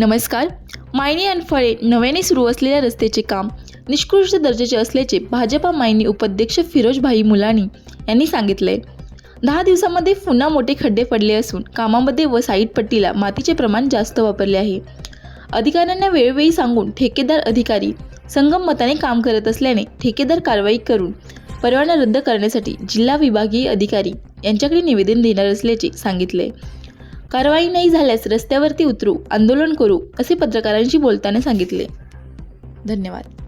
नमस्कार. मायनी आणि फळे नव्याने सुरू असलेल्या रस्त्याचे काम निष्कृष्ट दर्जाचे असल्याचे भाजपा मायनी उपाध्यक्ष फिरोजभाई मुलानी यांनी सांगितले दहा दिवसामध्ये पुन्हा मोठे खड्डे पडले असून कामामध्ये व साईड पट्टीला मातीचे प्रमाण जास्त वापरले आहे. अधिकाऱ्यांना वेळोवेळी सांगून ठेकेदार अधिकारी संगम मताने काम करत असल्याने ठेकेदार कारवाई करून परवाना रद्द करण्यासाठी जिल्हा विभागीय अधिकारी यांच्याकडे निवेदन देणार असल्याचे सांगितले कारवाई नाही झाल्यास रस्त्यावरती उतरू आंदोलन करू असे पत्रकारांशी बोलताना सांगितले. धन्यवाद.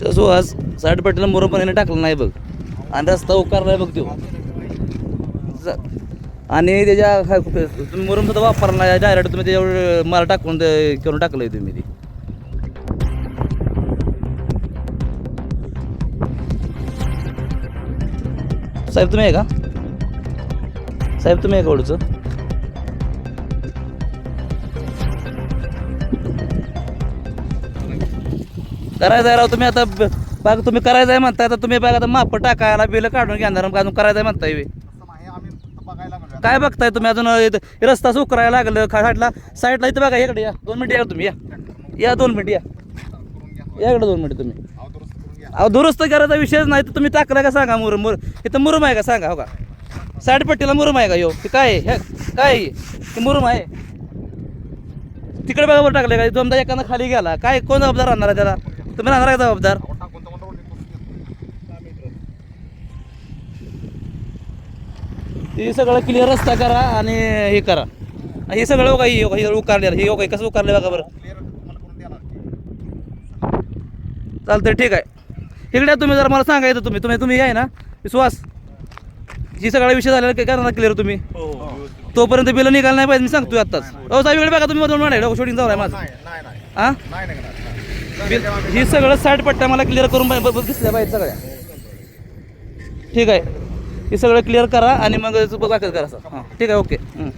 तो सुहास साठ पट्टीला मोरपणाने टाकलं नाही बघ. आणि रस्ता उकारला बघ तो. आणि त्याच्या तुम्ही मुरुम सुद्धा वापरला नाही. डायरेक्ट तुम्ही त्याच्यावर माल टाकून ते करून टाकलंय तुम्ही ते. साहेब तुम्ही आहे का? साहेब तुम्ही आहे का ओढूचं? करायचं आहे राव तुम्ही आता बाग तुम्ही करायचं आहे म्हणताय आता तुम्ही बघा आता माप टाकायला बिल काढून घेणार अजून करायचं आहे म्हणताय बे. काय बघताय तुम्ही अजून इथं रस्ता सुकरायला लागलं खा साईडला साईडला इथं बघा इकडे या. दोन मिनिटं या तुम्ही या. या दोन मिनिटं या. या इकडे दोन मिनिटं तुम्ही. अहो दुरुस्त करायचा विषयच नाही तर तुम्ही टाकला का सांगा मुरुम मुर इथं मुरुम आहे का सांगा हो का? साईड पट्टीला मुरुम आहे का यो? ते काय आहे? हे काय आहे? ते मुरुम आहे. तिकडे बघा बरं टाकले का? दोनदा एखादा खाली गेला. काय कोण जबाबदार राहणार आहे त्याला? तुम्ही राहणार का जबाबदार? हे सगळं क्लिअर रस्ता करा आणि हे करा. हे सगळं बघा हे हे उकारलेलं हे बघा कसं उकारले बघा बरं. चालतंय ठीक आहे. इकडे तुम्ही जर मला सांगायचं तुम्ही. तुम्ही तुम्ही आहे ना? विश्वास? ही सगळा विषय झालेला काय करणार क्लिअर तुम्ही? तोपर्यंत बिल निघाल नाही पाहिजे मी सांगतोय आत्ताच. हो साहेब इकडे बघा तुम्ही मधून शूटिंग जाऊ आहे माझं. हा? बिल ही सगळं साईड पट्ट्या मला क्लिअर करून दिसल्या पाहिजे सगळ्या. ठीक आहे. हे सगळं क्लिअर करा आणि मग दाखल करा सर. हां ठीक आहे ओके हं.